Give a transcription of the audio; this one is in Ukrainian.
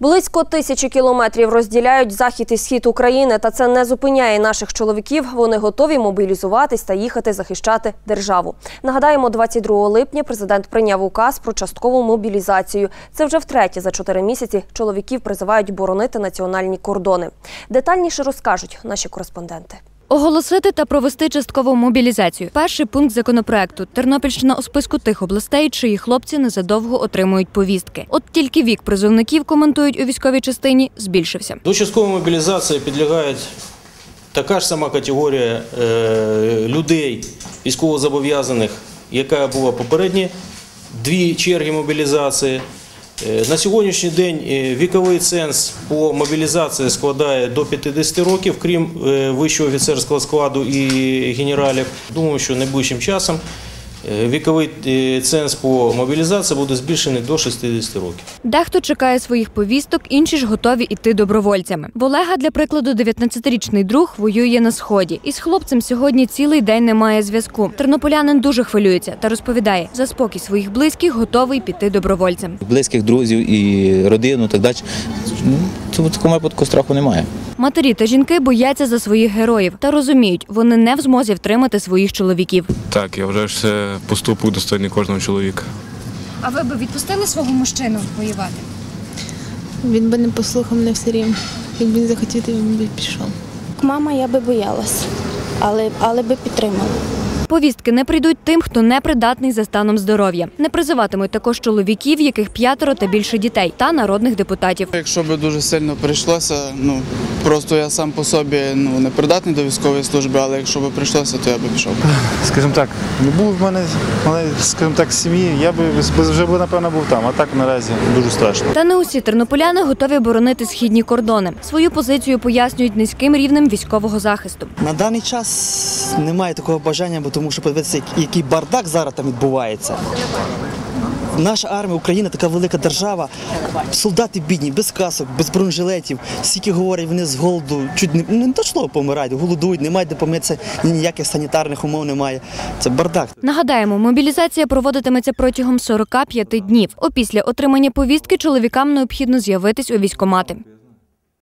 Близько тисячі кілометрів розділяють захід і схід України, та це не зупиняє наших чоловіків. Вони готові мобілізуватись та їхати захищати державу. Нагадаємо, 22 липня президент прийняв указ про часткову мобілізацію. Це вже втретє за чотири місяці чоловіків призивають боронити національні кордони. Детальніше розкажуть наші кореспонденти. Оголосити та провести часткову мобілізацію. Перший пункт законопроекту. Тернопільщина у списку тих областей, чиї хлопці незадовго отримують повістки. От тільки вік призовників коментують у військовій частині збільшився. До часткової мобілізації підлягають така ж сама категорія е, людей, військовозобов'язаних, яка була попередні дві черги мобілізації. Е, На сьогоднішній день е, віковий ценз по мобілізації складає до 50 років, крім е, вищого офіцерського складу і генералів. Думаю, що найближчим часом віковий е, ценз по мобілізації буде збільшений до 60 років. Дехто чекає своїх повісток, інші ж готові іти добровольцями. В Олега, для прикладу, 19-річний друг воює на сході. Із хлопцем сьогодні цілий день немає зв'язку. Тернополянин дуже хвилюється та розповідає, за спокій своїх близьких готовий піти добровольцем. близьких друзів і родину, так далі. Ну, в такому випадку страху немає. Матері та жінки бояться за своїх героїв та розуміють, вони не в змозі втримати своїх чоловіків. Так, я вважаю, що це поступок достойний кожного чоловіка. А ви б відпустили свого мужчину воювати? Він би не послухав мене все рівно. Він би захотів, він би пішов. Мама, я би боялась, але, але би підтримала. Повістки не прийдуть тим, хто не придатний за станом здоров'я. Не призиватимуть також чоловіків, яких п'ятеро та більше дітей, та народних депутатів. Якщо би дуже сильно прийшлося, ну просто я сам по собі ну не придатний до військової служби, але якщо би прийшлося, то я би пішов. скажімо так, не був в мене, мене, скажімо так, сім'ї, я би вже би, напевно був там, а так наразі дуже страшно. Та не усі тернополяни готові боронити східні кордони. Свою позицію пояснюють низьким рівнем військового захисту. На даний час немає такого бажання, бо тому що подивитися, який бардак зараз там відбувається. Наша армія, Україна така велика держава. Солдати бідні, без касок, без бронежилетів. Скільки говорять, вони з голоду чуть не, не то помирають, голодують, немає де помитися, ніяких санітарних умов немає. Це бардак. Нагадаємо, мобілізація проводитиметься протягом 45 днів. Опісля отримання повістки чоловікам необхідно з'явитись у військкомати.